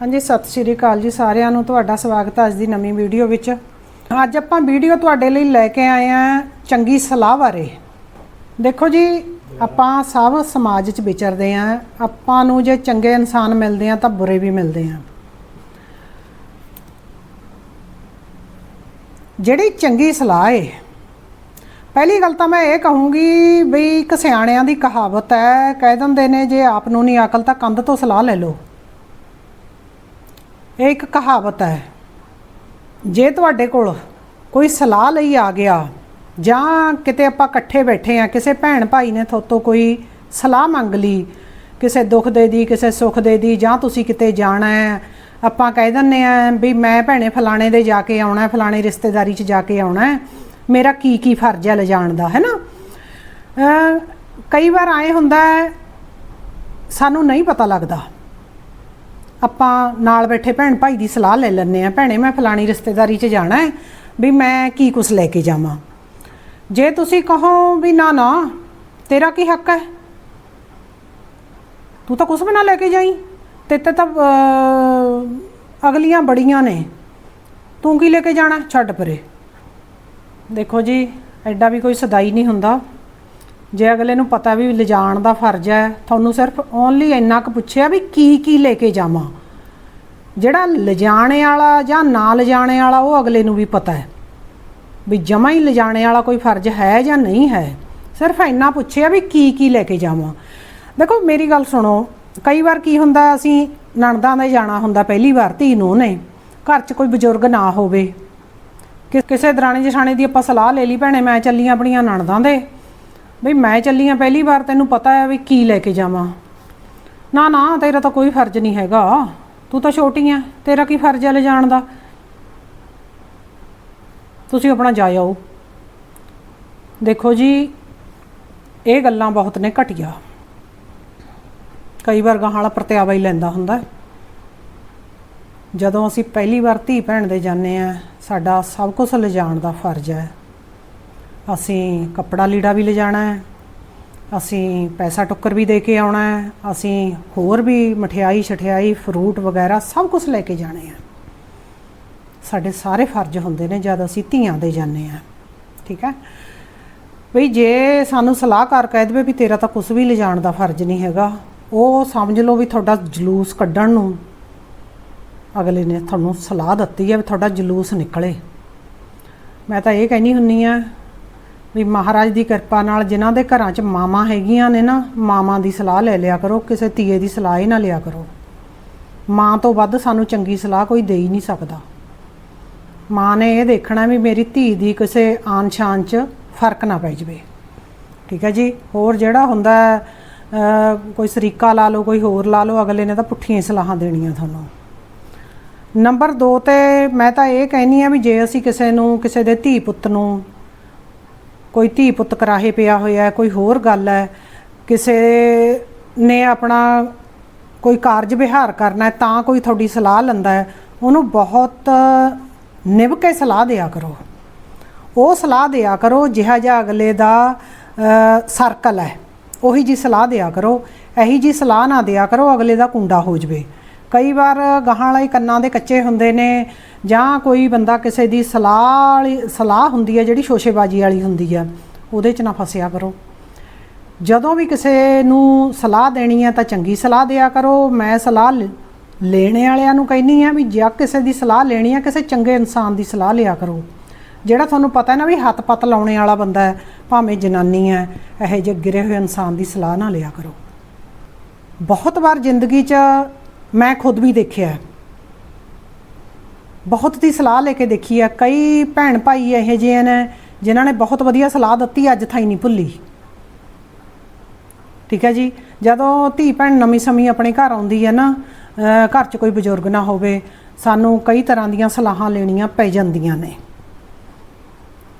ਹਾਂਜੀ, ਸਤਿ ਸ਼੍ਰੀ ਅਕਾਲ ਜੀ ਸਾਰਿਆਂ ਨੂੰ। ਤੁਹਾਡਾ ਸਵਾਗਤ ਹੈ ਅੱਜ ਦੀ ਨਵੀਂ ਵੀਡੀਓ ਵਿੱਚ। ਅੱਜ ਆਪਾਂ ਵੀਡੀਓ ਤੁਹਾਡੇ ਲਈ ਲੈ ਕੇ ਆਏ ਆ ਚੰਗੀ ਸਲਾਹ ਬਾਰੇ। ਦੇਖੋ ਜੀ, ਆਪਾਂ ਸਭ ਸਮਾਜ 'ਚ ਵਿਚਰਦੇ ਆ ਆਪਾਂ ਨੂੰ ਜੇ ਚੰਗੇ ਇਨਸਾਨ ਮਿਲਦੇ ਆ ਤਾਂ ਬੁਰੇ ਵੀ ਮਿਲਦੇ ਆ। ਜਿਹੜੀ ਚੰਗੀ ਸਲਾਹ ਏ, ਪਹਿਲੀ ਗੱਲ ਤਾਂ ਮੈਂ ਇਹ ਕਹੂੰਗੀ ਬਈ ਇੱਕ ਸਿਆਣਿਆਂ ਦੀ ਕਹਾਵਤ ਹੈ, ਕਹਿ ਦਿੰਦੇ ਨੇ, ਜੇ ਆਪ ਨੂੰ ਨਹੀਂ ਅਕਲ ਤਾਂ ਕੰਧ ਤੋਂ ਸਲਾਹ ਲੈ ਲਓ। ਇਹ ਇੱਕ ਕਹਾਵਤ ਹੈ। ਜੇ ਤੁਹਾਡੇ ਕੋਲ ਕੋਈ ਸਲਾਹ ਲਈ ਆ ਗਿਆ ਜਾਂ ਕਿਤੇ ਆਪਾਂ ਇਕੱਠੇ ਬੈਠੇ ਆ, ਕਿਸੇ ਭੈਣ ਭਾਈ ਨੇ ਥੋਤੋਂ ਕੋਈ ਸਲਾਹ ਮੰਗ ਲਈ, ਕਿਸੇ ਦੁੱਖ ਦੇ ਦੀ, ਕਿਸੇ ਸੁੱਖ ਦੇ ਦੀ, ਜਾਂ ਤੁਸੀਂ ਕਿਤੇ ਜਾਣਾ ਹੈ, ਆਪਾਂ ਕਹਿ ਦਿੰਨੇ ਆ ਵੀ ਮੈਂ ਭੈਣੇ ਫਲਾਣੇ ਦੇ ਜਾ ਕੇ ਆਉਣਾ ਫਲਾਣੇ ਰਿਸ਼ਤੇਦਾਰੀ 'ਚ ਜਾ ਕੇ ਆਉਣਾ ਮੇਰਾ ਕੀ ਕੀ ਫਰਜ਼ ਹੈ ਲਿਜਾਣ ਦਾ, ਹੈ ਨਾ? ਕਈ ਵਾਰ ਆਏ ਹੁੰਦਾ ਸਾਨੂੰ ਨਹੀਂ ਪਤਾ ਲੱਗਦਾ। ਆਪਾਂ ਨਾਲ ਬੈਠੇ ਭੈਣ ਭਾਈ ਦੀ ਸਲਾਹ ਲੈ ਲੈਂਦੇ ਆ ਭੈਣੇ, ਮੈਂ ਫਲਾਣੀ ਰਿਸ਼ਤੇਦਾਰੀ 'ਚ ਜਾਣਾ ਹੈ ਵੀ ਮੈਂ ਕੀ ਕੁਛ ਲੈ ਕੇ ਜਾਵਾਂ। ਜੇ ਤੁਸੀਂ ਕਹੋ ਵੀ ਨਾ ਨਾ, ਤੇਰਾ ਕੀ ਹੱਕ ਹੈ? ਤੂੰ ਤਾਂ ਕੁਛ ਵੀ ਨਾ ਲੈ ਕੇ ਜਾਈ। ਤੇ ਤੇ ਤਾਂ ਅਗਲੀਆਂ ਬੜੀਆਂ ਨੇ। ਤੂੰ ਕੀ ਲੈ ਕੇ ਜਾਣਾ? ਛੱਡ ਪਰੇ। ਦੇਖੋ ਜੀ, ਐਡਾ ਵੀ ਕੋਈ ਸਦਾਈ ਨਹੀਂ ਹੁੰਦਾ। ਜੇ ਅਗਲੇ ਨੂੰ ਪਤਾ ਵੀ ਲਿਜਾਣ ਦਾ ਫਰਜ਼ ਹੈ, ਤੁਹਾਨੂੰ ਸਿਰਫ ਓਨਲੀ ਇੰਨਾ ਕੁ ਪੁੱਛਿਆ ਵੀ ਕੀ ਕੀ ਲੈ ਕੇ ਜਾਵਾਂ। ਜਿਹੜਾ ਲਿਜਾਣੇ ਵਾਲਾ ਜਾਂ ਨਾ ਲਿਜਾਣੇ ਵਾਲਾ, ਉਹ ਅਗਲੇ ਨੂੰ ਵੀ ਪਤਾ ਹੈ। ਵੀ ਜਮਾ ਹੀ ਲਿਜਾਣੇ ਵਾਲਾ ਕੋਈ ਫਰਜ਼ ਹੈ ਜਾਂ ਨਹੀਂ ਹੈ। ਸਿਰਫ ਇੰਨਾ ਪੁੱਛਿਆ ਵੀ ਕੀ ਕੀ ਲੈ ਕੇ ਜਾਵਾਂ। ਦੇਖੋ, ਮੇਰੀ ਗੱਲ ਸੁਣੋ। ਕਈ ਵਾਰ ਕੀ ਹੁੰਦਾ, ਅਸੀਂ ਨਣਦਾਂ ਦੇ ਜਾਣਾ ਹੁੰਦਾ ਪਹਿਲੀ ਵਾਰ, ਧੀ ਨੂੰ ਨੇ ਘਰ 'ਚ ਕੋਈ ਬਜ਼ੁਰਗ ਨਾ ਹੋਵੇ। ਕਿ, ਕਿਸੇ ਦਰਾਣੀ ਜਠਾਣੇ ਦੀ ਆਪਾਂ ਸਲਾਹ ਲੈ ਲਈ, ਭੈਣੇ, ਮੈਂ ਚੱਲੀਆਂ ਆਪਣੀਆਂ ਨਣਦਾਂ ਦੇ। ਬਈ ਮੈਂ ਚੱਲੀ ਚੱਲੀਆਂ ਪਹਿਲੀ ਵਾਰ, ਤੈਨੂੰ ਪਤਾ ਹੈ ਵੀ ਕੀ ਲੈ ਕੇ ਜਾਵਾਂ। ਨਾ ਨਾ, ਤੇਰਾ ਤਾਂ ਕੋਈ ਫਰਜ਼ ਨਹੀਂ ਹੈਗਾ। ਤੂੰ ਤਾਂ ਛੋਟੀ ਆ, ਤੇਰਾ ਕੀ ਫਰਜ਼ ਹੈ ਲੈ ਜਾਣ ਦਾ? ਤੁਸੀਂ ਆਪਣਾ ਜਾ ਆਓ। ਦੇਖੋ ਜੀ, ਇਹ ਗੱਲਾਂ ਬਹੁਤ ਨੇ ਘਟੀਆ। ਕਈ ਵਾਰ ਗਾਹਾਂ ਵਾਲਾ ਪ੍ਰਤਿਆਵਾ ਹੀ ਲੈਂਦਾ ਹੁੰਦਾ। ਜਦੋਂ ਅਸੀਂ ਪਹਿਲੀ ਵਾਰ ਧੀ ਭੈਣ ਦੇ ਜਾਂਦੇ ਆ, ਸਾਡਾ ਸਭ ਕੁਝ ਲਿਜਾਣ ਦਾ ਫਰਜ਼ ਹੈ। ਅਸੀਂ ਕੱਪੜਾ ਲੀੜਾ ਵੀ ਲਿਜਾਣਾ ਹੈ, ਅਸੀਂ ਪੈਸਾ ਟੁੱਕਰ ਵੀ ਦੇ ਕੇ ਆਉਣਾ ਹੈ, ਅਸੀਂ ਹੋਰ ਵੀ ਮਠਿਆਈ ਛਠਿਆਈ ਫਰੂਟ ਵਗੈਰਾ ਸਭ ਕੁਝ ਲੈ ਕੇ ਜਾਣੇ ਆ ਸਾਡੇ ਸਾਰੇ ਫਰਜ਼ ਹੁੰਦੇ ਨੇ ਜਦ ਅਸੀਂ ਧੀਆਂ ਦੇ ਜਾਂਦੇ ਆ ਠੀਕ ਹੈ? ਬਈ ਜੇ ਸਾਨੂੰ ਸਲਾਹਕਾਰ ਕਹਿ ਦੇਵੇ ਵੀ ਤੇਰਾ ਤਾਂ ਕੁਝ ਵੀ ਲਿਜਾਣ ਦਾ ਫਰਜ਼ ਨਹੀਂ ਹੈਗਾ, ਉਹ ਸਮਝ ਲਓ ਵੀ ਤੁਹਾਡਾ ਜਲੂਸ ਕੱਢਣ ਨੂੰ ਅਗਲੇ ਨੇ ਤੁਹਾਨੂੰ ਸਲਾਹ ਦਿੱਤੀ ਹੈ ਵੀ ਤੁਹਾਡਾ ਜਲੂਸ ਨਿਕਲੇ। ਮੈਂ ਤਾਂ ਇਹ ਕਹਿਣੀ ਹੁੰਨੀ ਆ ਵੀ ਮਹਾਰਾਜ ਦੀ ਕਿਰਪਾ ਨਾਲ ਜਿਨ੍ਹਾਂ ਦੇ ਘਰਾਂ 'ਚ ਮਾਵਾਂ ਹੈਗੀਆਂ ਨੇ ਨਾ, ਮਾਵਾਂ ਦੀ ਸਲਾਹ ਲੈ ਲਿਆ ਕਰੋ, ਕਿਸੇ ਧੀਏ ਦੀ ਸਲਾਹ ਹੀ ਨਾ ਲਿਆ ਕਰੋ। ਮਾਂ ਤੋਂ ਵੱਧ ਸਾਨੂੰ ਚੰਗੀ ਸਲਾਹ ਕੋਈ ਦੇ ਹੀ ਨਹੀਂ ਸਕਦਾ। ਮਾਂ ਨੇ ਇਹ ਦੇਖਣਾ ਵੀ ਮੇਰੀ ਧੀ ਦੀ ਕਿਸੇ ਆਨ ਸ਼ਾਨ 'ਚ ਫ਼ਰਕ ਨਾ ਪੈ ਜਵੇ। ਠੀਕ ਹੈ ਜੀ? ਹੋਰ ਜਿਹੜਾ ਹੁੰਦਾ ਕੋਈ ਸਰੀਕਾ ਲਾ ਲਓ, ਕੋਈ ਹੋਰ ਲਾ ਲਓ, ਅਗਲੇ ਨੇ ਤਾਂ ਪੁੱਠੀਆਂ ਹੀ ਸਲਾਹਾਂ ਦੇਣੀਆਂ ਤੁਹਾਨੂੰ। ਨੰਬਰ 2 ਤੇ ਮੈਂ ਤਾਂ ਇਹ ਕਹਿਨੀ ਆ ਵੀ ਜੇ ਅਸੀਂ ਕਿਸੇ ਨੂੰ, ਕਿਸੇ ਦੇ ਧੀ ਪੁੱਤ ਨੂੰ ਕੋਈ ਧੀ ਪੁੱਤ ਕਰਾਹੇ ਪਿਆ ਹੋਇਆ ਹੈ, ਕੋਈ ਹੋਰ ਗੱਲ ਹੈ ਕਿਸੇ ਨੇ ਆਪਣਾ ਕੋਈ ਕਾਰਜ ਵਿਹਾਰ ਕਰਨਾ ਹੈ ਤਾਂ ਕੋਈ ਤੁਹਾਡੀ ਸਲਾਹ ਲੈਂਦਾ ਹੈ ਉਹਨੂੰ ਬਹੁਤ ਨਿਭ ਕੇ ਸਲਾਹ ਦਿਆ ਕਰੋ। ਉਹ ਸਲਾਹ ਦਿਆ ਕਰੋ ਜਿਹਾ ਜਿਹਾ ਅਗਲੇ ਦਾ ਸਰਕਲ ਹੈ ਉਹੀ ਜੀ ਸਲਾਹ ਦਿਆ ਕਰੋ ਇਹੀ ਜੀ ਸਲਾਹ ਨਾ ਦਿਆ ਕਰੋ ਅਗਲੇ ਦਾ ਕੁੰਡਾ ਹੋ ਜਵੇ। ਕਈ ਵਾਰ ਗਾਹਾਂ ਵਾਲੇ ਕੰਨਾਂ ਦੇ ਕੱਚੇ ਹੁੰਦੇ ਨੇ ਜਾਂ ਕੋਈ ਬੰਦਾ ਕਿਸੇ ਦੀ ਸਲਾਹ ਵਾਲੀ, ਸਲਾਹ ਹੁੰਦੀ ਹੈ ਜਿਹੜੀ ਸ਼ੋਸ਼ੇਬਾਜ਼ੀ ਵਾਲੀ ਹੁੰਦੀ ਆ ਉਹਦੇ 'ਚ ਨਾ ਫਸਿਆ ਕਰੋ। ਜਦੋਂ ਵੀ ਕਿਸੇ ਨੂੰ ਸਲਾਹ ਦੇਣੀ ਹੈ ਤਾਂ ਚੰਗੀ ਸਲਾਹ ਦਿਆ ਕਰੋ। ਮੈਂ ਸਲਾਹ ਲ- ਲੈਣੇ ਵਾਲਿਆਂ ਨੂੰ ਕਹਿੰਨੀ ਆ ਵੀ ਜੇ ਕਿਸੇ ਦੀ ਸਲਾਹ ਲੈਣੀ ਆ ਕਿਸੇ ਚੰਗੇ ਇਨਸਾਨ ਦੀ ਸਲਾਹ ਲਿਆ ਕਰੋ। ਜਿਹੜਾ ਤੁਹਾਨੂੰ ਪਤਾ ਹੈ ਨਾ ਵੀ ਹੱਥ ਪੱਤ ਲਾਉਣੇ ਵਾਲਾ ਬੰਦਾ ਹੈ, ਭਾਵੇਂ ਜਨਾਨੀ ਹੈ, ਇਹੋ ਜਿਹੇ ਗਿਰੇ ਹੋਏ ਇਨਸਾਨ ਦੀ ਸਲਾਹ ਨਾ ਲਿਆ ਕਰੋ। ਬਹੁਤ ਵਾਰ ਜ਼ਿੰਦਗੀ 'ਚ ਮੈਂ ਖੁਦ ਵੀ ਦੇਖਿਆ। ਬਹੁਤ ਦੀ ਸਲਾਹ ਲੈ ਕੇ ਦੇਖੀ ਆ। ਕਈ ਭੈਣ ਭਾਈ ਇਹੋ ਜਿਹੇ ਨੇ ਜਿਨ੍ਹਾਂ ਨੇ ਬਹੁਤ ਵਧੀਆ ਸਲਾਹ ਦਿੱਤੀ, ਅੱਜ ਥਾਈ ਨਹੀਂ ਭੁੱਲੀ। ਠੀਕ ਹੈ ਜੀ? ਜਦੋਂ ਧੀ ਭੈਣ ਨਵੀਂ ਸਮੀ ਆਪਣੇ ਘਰ ਆਉਂਦੀ ਹੈ ਨਾ ਘਰ 'ਚ ਕੋਈ ਬਜ਼ੁਰਗ ਨਾ ਹੋਵੇ, ਸਾਨੂੰ ਕਈ ਤਰ੍ਹਾਂ ਦੀਆਂ ਸਲਾਹਾਂ ਲੈਣੀਆਂ ਪੈ ਜਾਂਦੀਆਂ ਨੇ।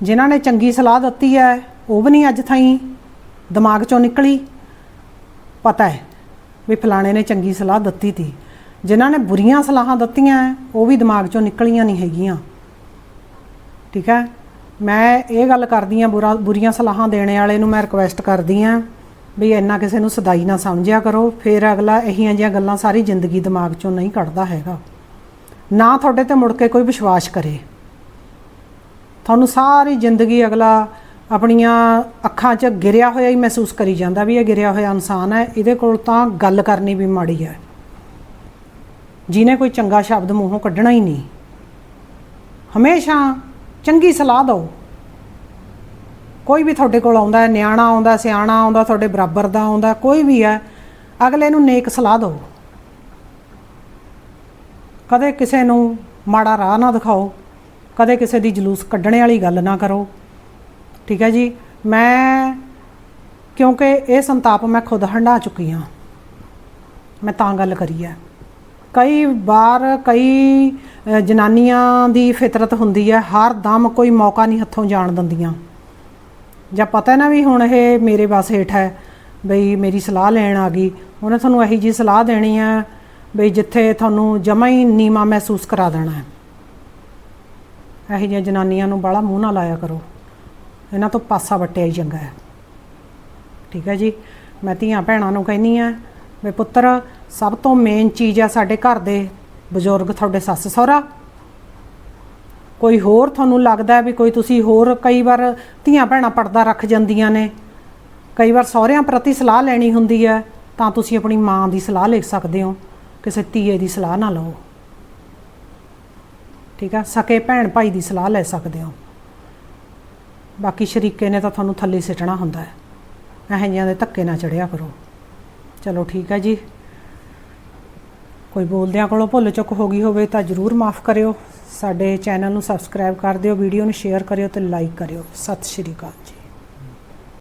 ਜਿਨ੍ਹਾਂ ਨੇ ਚੰਗੀ ਸਲਾਹ ਦਿੱਤੀ ਹੈ, ਉਹ ਵੀ ਨਹੀਂ ਅੱਜ ਥਾਈ ਦਿਮਾਗ 'ਚੋਂ ਨਿਕਲੀ। ਪਤਾ ਹੈ ਵੀ ਫਲਾਣੇ ਨੇ ਚੰਗੀ ਸਲਾਹ ਦਿੱਤੀ ਤੀ। ਜਿਨ੍ਹਾਂ ਨੇ ਬੁਰੀਆਂ ਸਲਾਹਾਂ ਦਿੱਤੀਆਂ ਉਹ ਵੀ ਦਿਮਾਗ 'ਚੋਂ ਨਿਕਲੀਆਂ ਨਹੀਂ ਹੈਗੀਆਂ। ਠੀਕ ਹੈ ਮੈਂ ਇਹ ਗੱਲ ਕਰਦੀ ਆ, ਬੁਰਾ, ਬੁਰੀਆਂ ਸਲਾਹਾਂ ਦੇਣੇ ਵਾਲੇ ਨੂੰ ਮੈਂ ਰਿਕੁਐਸਟ ਕਰਦੀ ਆ ਵੀ ਇੰਨਾ ਕਿਸੇ ਨੂੰ ਸਦਾਈ ਨਾ ਸਮਝਿਆ ਕਰੋ, ਫਿਰ ਅਗਲਾ ਇਹੀਆਂ ਜਿਹੀਆਂ ਗੱਲਾਂ ਸਾਰੀ ਜ਼ਿੰਦਗੀ ਦਿਮਾਗ ਚੋਂ ਨਹੀਂ ਕੱਢਦਾ ਹੈਗਾ। ਨਾ ਤੁਹਾਡੇ ਤੇ ਮੁੜ ਕੇ ਕੋਈ ਵਿਸ਼ਵਾਸ ਕਰੇ। ਤੁਹਾਨੂੰ ਸਾਰੀ ਜ਼ਿੰਦਗੀ ਅਗਲਾ ਆਪਣੀਆਂ ਅੱਖਾਂ 'ਚ ਗਿਰਿਆ ਹੋਇਆ ਹੀ ਮਹਿਸੂਸ ਕਰੀ ਜਾਂਦਾ ਵੀ ਇਹ ਗਿਰਿਆ ਹੋਇਆ ਇਨਸਾਨ ਹੈ ਇਹਦੇ ਕੋਲ ਤਾਂ ਗੱਲ ਕਰਨੀ ਵੀ ਮਾੜੀ ਹੈ ਜਿਹਨੇ ਕੋਈ ਚੰਗਾ ਸ਼ਬਦ ਮੂੰਹੋਂ ਕੱਢਣਾ ਹੀ ਨਹੀਂ। ਹਮੇਸ਼ਾ ਚੰਗੀ ਸਲਾਹ ਦਿਓ। ਕੋਈ ਵੀ ਤੁਹਾਡੇ ਕੋਲ ਆਉਂਦਾ ਹੈ, ਨਿਆਣਾ ਆਉਂਦਾ, ਸਿਆਣਾ ਆਉਂਦਾ, ਤੁਹਾਡੇ ਬਰਾਬਰ ਦਾ ਆਉਂਦਾ, ਕੋਈ ਵੀ ਹੈ, ਅਗਲੇ ਨੂੰ ਨੇਕ ਸਲਾਹ ਦਿਓ। ਕਦੇ ਕਿਸੇ ਨੂੰ ਮਾੜਾ ਰਾਹ ਨਾ ਦਿਖਾਓ, ਕਦੇ ਕਿਸੇ ਦੀ ਜਲੂਸ ਕੱਢਣੇ ਵਾਲੀ ਗੱਲ ਨਾ ਕਰੋ। ਠੀਕ ਹੈ ਜੀ? ਮੈਂ, ਕਿਉਂਕਿ ਇਹ ਸੰਤਾਪ ਮੈਂ ਖੁਦ ਹੰਢਾ ਚੁੱਕੀ ਹਾਂ। ਮੈਂ ਤਾਂ ਗੱਲ ਕਰੀ ਹੈ। ਕਈ ਵਾਰ ਕਈ ਜਨਾਨੀਆਂ ਦੀ ਫਿਤਰਤ ਹੁੰਦੀ ਹੈ, ਹਰ ਦਮ ਕੋਈ ਮੌਕਾ ਨਹੀਂ ਹੱਥੋਂ ਜਾਣ ਦਿੰਦੀਆਂ। ਜਾਂ ਪਤਾ ਨਾ ਵੀ ਹੁਣ ਇਹ ਮੇਰੇ ਬਸ ਹੇਠ ਹੈ, ਬਈ ਮੇਰੀ ਸਲਾਹ ਲੈਣ ਆ ਗਈ। ਉਹਨੇ ਤੁਹਾਨੂੰ ਇਹੀ ਜੀ ਸਲਾਹ ਦੇਣੀ ਹੈ, ਬਈ ਜਿੱਥੇ ਤੁਹਾਨੂੰ ਜਮਾ ਹੀ ਨੀਮਾ ਮਹਿਸੂਸ ਕਰਾ ਦੇਣਾ ਹੈ। ਇਹੋ ਜਿਹੀਆਂ ਜਨਾਨੀਆਂ ਨੂੰ ਬਾਹਲਾ ਮੂੰਹ ਨਾ ਲਾਇਆ ਕਰੋ। ਇਹਨਾਂ ਤੋਂ ਪਾਸਾ ਵੱਟਿਆ ਹੀ ਚੰਗਾ ਹੈ। ਠੀਕ ਹੈ ਜੀ? ਮੈਂ ਧੀਆਂ ਭੈਣਾਂ ਨੂੰ ਕਹਿੰਦੀ ਆ ਵੀ ਪੁੱਤਰ, ਸਭ ਤੋਂ ਮੇਨ ਚੀਜ਼ ਆ ਸਾਡੇ ਘਰ ਦੇ ਬਜ਼ੁਰਗ, ਤੁਹਾਡੇ ਸੱਸ ਸਹੁਰਾ। ਕੋਈ ਹੋਰ ਤੁਹਾਨੂੰ ਲੱਗਦਾ ਵੀ ਕੋਈ ਤੁਸੀਂ ਹੋਰ ਕਈ ਵਾਰ ਧੀਆਂ ਭੈਣਾਂ ਪਰਦਾ ਰੱਖ ਜਾਂਦੀਆਂ ਨੇ, ਕਈ ਵਾਰ ਸਹੁਰਿਆਂ ਪ੍ਰਤੀ ਸਲਾਹ ਲੈਣੀ ਹੁੰਦੀ ਹੈ, ਤਾਂ ਤੁਸੀਂ ਆਪਣੀ ਮਾਂ ਦੀ ਸਲਾਹ ਲੈ ਸਕਦੇ ਹੋ, ਕਿਸੇ ਧੀਏ ਦੀ ਸਲਾਹ ਨਾ ਲਓ ਠੀਕ ਆ? ਸਕੇ ਭੈਣ ਭਾਈ ਦੀ ਸਲਾਹ ਲੈ ਸਕਦੇ ਹੋ। ਬਾਕੀ ਸ਼ਰੀਕੇ ਨੇ ਤਾਂ ਤੁਹਾਨੂੰ ਥੱਲੇ ਸਿੱਟਣਾ ਹੁੰਦਾ ਹੈ। ਇਹੋ ਜਿਹਿਆਂ ਦੇ ਧੱਕੇ ਨਾ ਚੜਿਆ ਕਰੋ। ਚਲੋ ਠੀਕ ਹੈ ਜੀ। ਕੋਈ ਬੋਲਦਿਆਂ ਕੋਲੋਂ ਭੁੱਲ ਚੁੱਕ ਹੋ ਗਈ ਹੋਵੇ ਤਾਂ ਜਰੂਰ ਮਾਫ ਕਰਿਓ। ਸਾਡੇ ਚੈਨਲ ਨੂੰ ਸਬਸਕ੍ਰਾਈਬ ਕਰ ਦਿਓ ਵੀਡੀਓ ਨੂੰ ਸ਼ੇਅਰ ਕਰਿਓ ਤੇ ਲਾਈਕ ਕਰਿਓ। ਸਤਿ ਸ਼੍ਰੀ ਅਕਾਲ ਜੀ।